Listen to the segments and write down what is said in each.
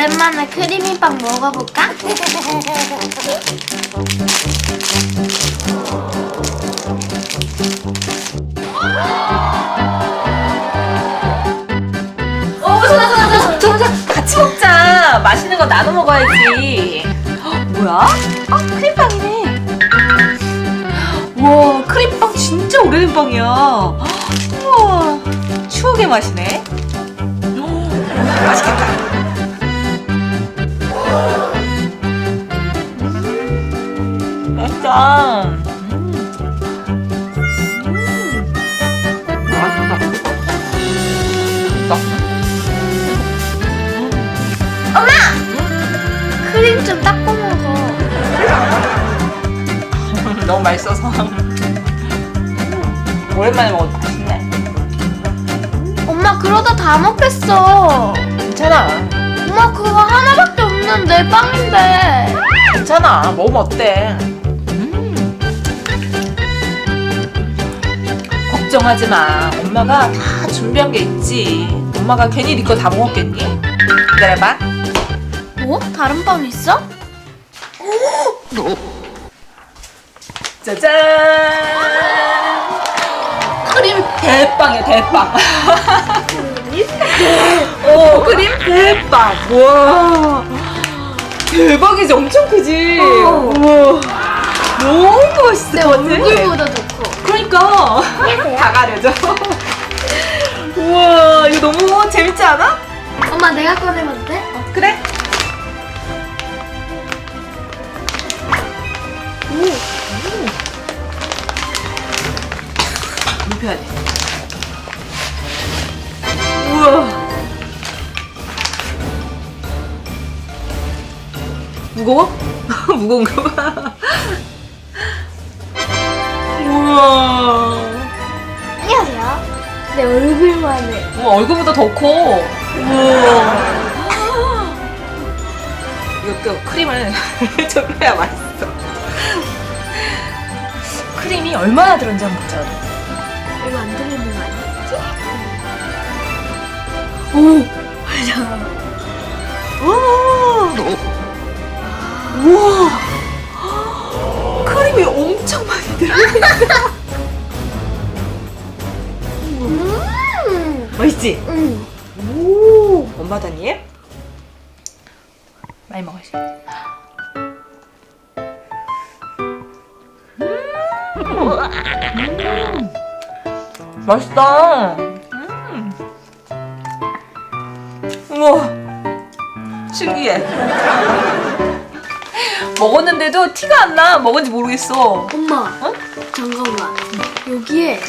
오랜만에 크리미빵 먹어볼까? 어, 전화, 전화, 전화, 전화, 전화. 같이 먹자. 맛있는 거 나눠 먹어야지. 헉, 뭐야? 아, 크림빵이네. 우와, 크림빵 진짜 오래된 빵이야. 헉, 우와, 추억의 맛이네. 오, 맛있겠다. 음, 맛있다. 맛있다. 맛있다. 크림 좀 닦고 먹어. 너무 맛있어서 오랜만에 먹어도 맛있네 엄마 그러다 다 먹겠어. 괜찮아 엄마 그거 하나밖에 없는 내 빵인데. 괜찮아 먹으면 어때 음. 걱정하지 마 엄마가 다 준비한 게 있지 엄마가 괜히 네 거 다 먹었겠니? 기다려봐 뭐? 다른 빵 있어? 짜잔 크림 대빵이야 대빵 오 크림 대빵 와 대박이지 엄청 크지 어. 우와 너무 맛있을 내 것 같아 얼굴보다 더 커. 그러니까 다 가려져 우와 이거 너무 재밌지 않아? 엄마 내가 꺼내봐도 돼? 그래 무거워? 무거운가 봐 우와 안녕하세요. 내 얼굴만 해. 우와, 얼굴보다 더 커. 우와. 이것도 크림을 좀 해야 맛있어. 크림이 얼마나 들었는지 한번 보자. 이거 안 들리는 거 아니야? 오! 우와! 우와! 크림이 엄청 많이 들어. 음. 맛있지? 음. 오! 엄마 다니엘? 많이 먹어야지. 음. 맛있다. 음. 우와. 신기해. 먹었는데도 티가 안 나. 먹은지 모르겠어. 엄마, 어? 잠깐만. 여기에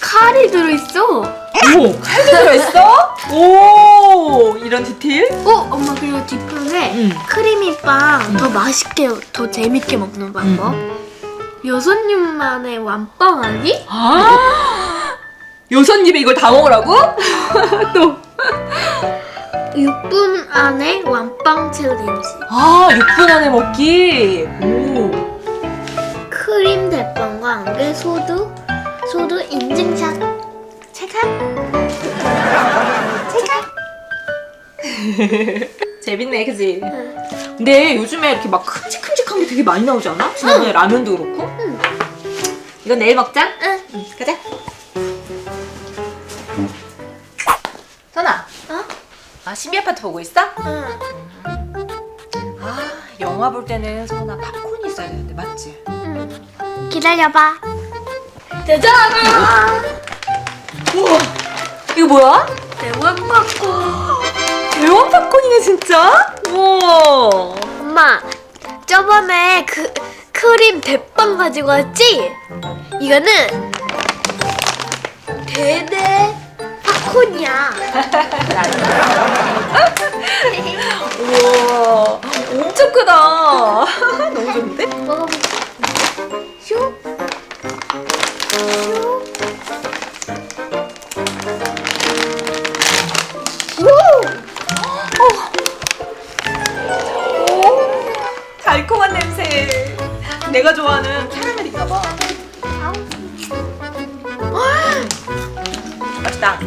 칼이 들어있어. 오! 칼도 들어있어? 오! 이런 디테일? 어, 엄마 그리고 뒷편에 응. 크리미빵 더 맛있게, 더 재밌게 먹는 방법. 여섯 입만의 완빵 아니? 아! 여섯 입에 이걸 다 먹으라고? 또. 6분 안에 완빵 챌린지. 아, 6분 안에 먹기. 오. 크림 대빵과 함께 소두, 소두 인증샷. 체크. 재밌네, 그지? 응. 근데 요즘에 이렇게 막 큼직큼직한 게 되게 많이 나오지 않아? 지난번에 라면도 그렇고. 응. 이건 내일 먹자. 응. 응, 가자. 아, 신비 아파트 보고 있어? 응. 아, 영화 볼 때는 선아 팝콘이 있어야 되는데, 맞지? 응. 기다려봐. 짜잔! 우와, 이거 뭐야? 대왕 팝콘. 대왕 팝콘이네, 진짜? 우와. 엄마, 저번에 그 크림 대빵 가지고 왔지? 이거는 대대 팝 콘이야. 우와, 엄청 크다. 너무 좋은데? 먹어볼까? 슉. 슉. 오! 달콤한 냄새. 내가 좋아하는 캐러멜인가 봐. 맛있다.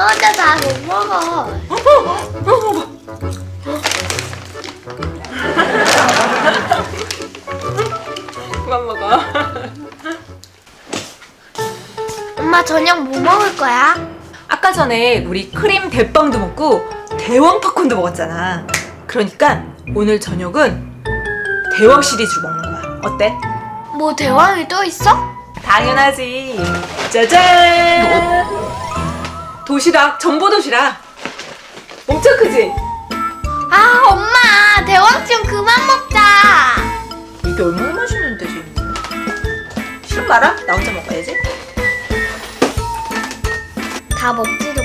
엄마 혼자 다못 먹어. 그만 먹어. 엄마 저녁 뭐 먹을 거야? 아까 전에 우리 크림 대빵도 먹고 대왕 팝콘도 먹었잖아. 그러니까 오늘 저녁은 대왕 시리즈로 먹는 거야. 어때? 뭐 대왕이 또 있어? 당연하지. 짜잔! 도시락, 전보 도시락. 엄청 크지? 아 엄마 대왕 좀 그만 먹자. 이게 얼마나 맛있는데, 지금. 싫은 말아? 나 혼자 먹어야지. 다 먹지도